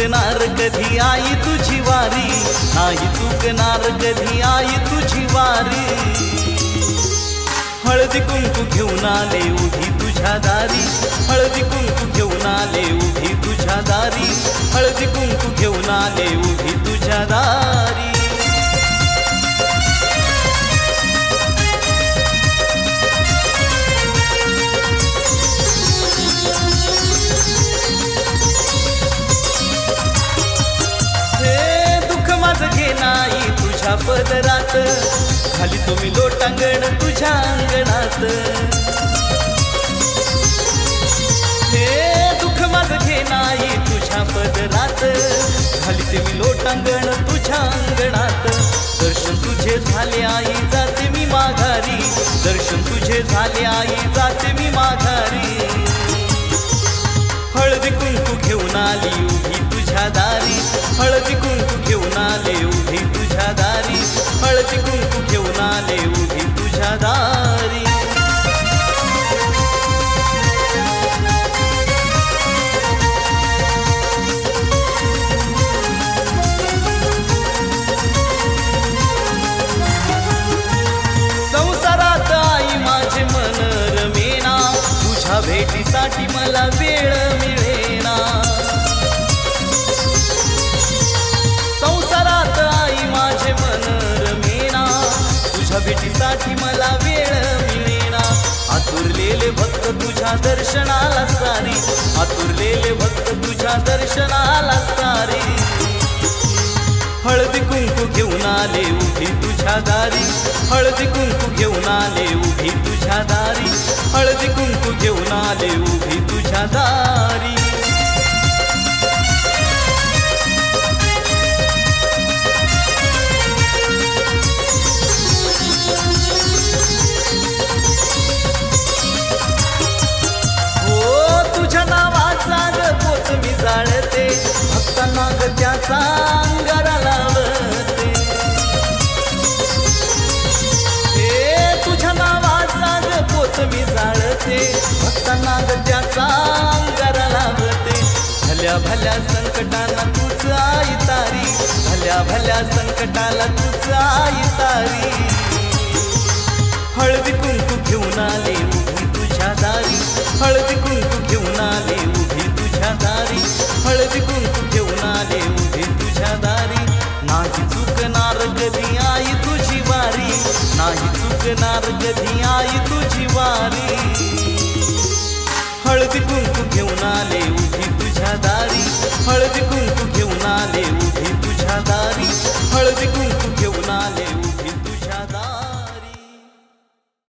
चुकणार कधी आई तुझी वारी? नाही चुकणार कधी आई तुझी वारी? हळदी कुंकू घेऊन आले उभी तुझ्या दारी. हळदी कुंकू घेऊन आले उभी तुझ्या दारी. हळदी कुंकू घेऊन आले उभी तुझ्या दारी. तुझ्या पदरात खाली तुम्ही लोटांगण तुझ्या अंगणात. हे दुःख माझं घे नाही तुझ्या पदरात. खाली तुम्ही लोटांगण तुझ्या अंगणात. दर्शन तुझे झाले आई जाते मी माघारी. दर्शन तुझे झाले आई जाते मी माघारी. हळदी कुंकू घेऊन आली उभी तुझ्या दारी. हळदी कुंकू घेऊन आले हळदी कुंकू घेऊन आले उभी तुझ्या दारी. संसारात आई माझे मन रमेना. तुझ्या भेटीसाठी मला वेळ भेटीसाठी मला वेळ मिळेना. आतुरलेले भक्त तुझ्या दर्शनाला सारे. आतुरलेले भक्त तुझ्या दर्शनाला सारे. हळदी कुंकू घेऊन आले उभी तुझ्या दारी. हळदी कुंकू घेऊन आले उभी तुझ्या दारी. हळदी कुंकू घेऊन आले उभी तुझ्या दारी. त्याचा अंगारा लावते हे तुझ्या नावाचा ग पोत मी जाळते. भक्तांना ग त्याचा अंगारा लावते भल्या भल्या संकटाला तुझ आई तारी. भल्या भल्या संकटाला तुझ आई तारी. हळदी कुंकू घेऊन आले उभी तुझ्या दारी. हळदी कुंकू घेऊन आले चुकणार कधी आई तुझी वारी? नाही चुकणार कधी आई तुझी वारी? हळदी कुंकू घेऊन आले उभी तुझ्या दारी. हळदी कुंकू घेऊन आले उभी तुझ्या दारी. हळदी कुंकू